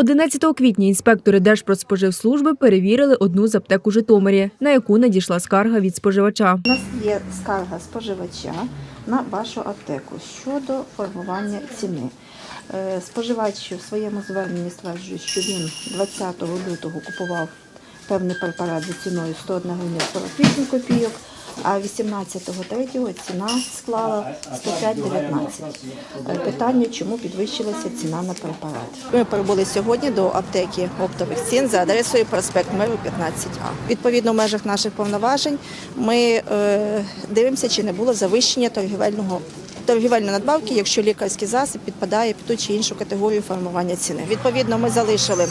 11 квітня інспектори Держпродспоживслужби перевірили одну з аптек у Житомирі, на яку надійшла скарга від споживача. У нас є скарга споживача на вашу аптеку щодо формування ціни. Е, Споживач у своєму зверненні стверджує, що він 20 лютого купував певний препарат за ціною 101 гривня 48 копійок, а 18.03 ціна склала 105,19. Е, Питання, чому підвищилася ціна на препарат. Ми прибули сьогодні до аптеки оптових цін за адресою проспект Миру 15А. Відповідно, в межах наших повноважень ми е, дивимося, чи не було завищення торгівельного. Торгівельної надбавки, якщо лікарський засіб підпадає під ту чи іншу категорію формування ціни. Відповідно, ми залишили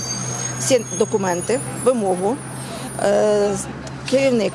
всі документи, вимогу. Е, Керівник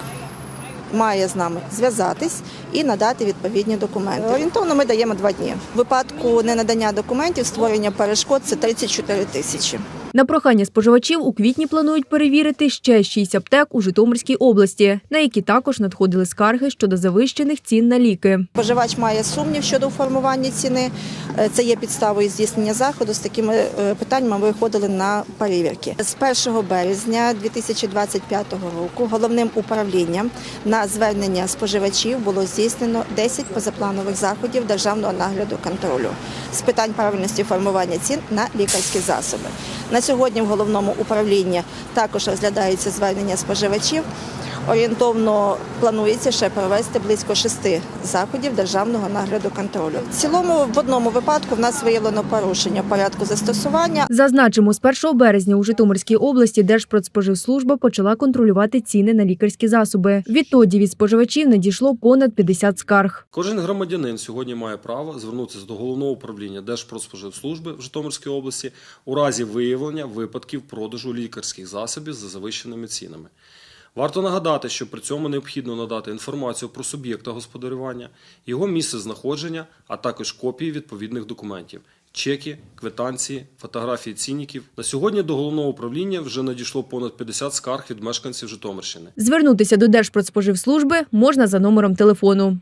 має з нами зв'язатись і надати відповідні документи. Орієнтовно ми даємо два дні. В випадку ненадання документів, створення перешкод це 34 тисячі. На прохання споживачів у квітні планують перевірити ще шість аптек у Житомирській області, на які також надходили скарги щодо завищених цін на ліки. Споживач має сумнів щодо формування ціни. Е, Це є підставою здійснення заходу. З такими е, питаннями ми виходили на перевірки. З 1 березня 2025 року головним управлінням на звернення споживачів було здійснено 10 позапланових заходів державного нагляду контролю з питань правильності формування цін на лікарські засоби. На сьогодні в головному управлінні також розглядаються звернення споживачів. Орієнтовно планується ще провести близько шести заходів державного нагляду контролю. В цілому в одному випадку в нас виявлено порушення порядку застосування. Зазначимо, з 1 березня у Житомирській області Держпродспоживслужба почала контролювати ціни на лікарські засоби. Відтоді від споживачів надійшло понад 50 скарг. Кожен громадянин сьогодні має право звернутися до головного управління Держпродспоживслужби в Житомирській області у разі виявлення випадків продажу лікарських засобів за завищеними цінами. Варто нагадати, що при цьому необхідно надати інформацію про суб'єкта господарювання, його місце знаходження, а також копії відповідних документів. Чеки, квитанції, фотографії цінників. На сьогодні до головного управління вже надійшло понад 50 скарг від мешканців Житомирщини. Звернутися до Держпродспоживслужби можна за номером телефону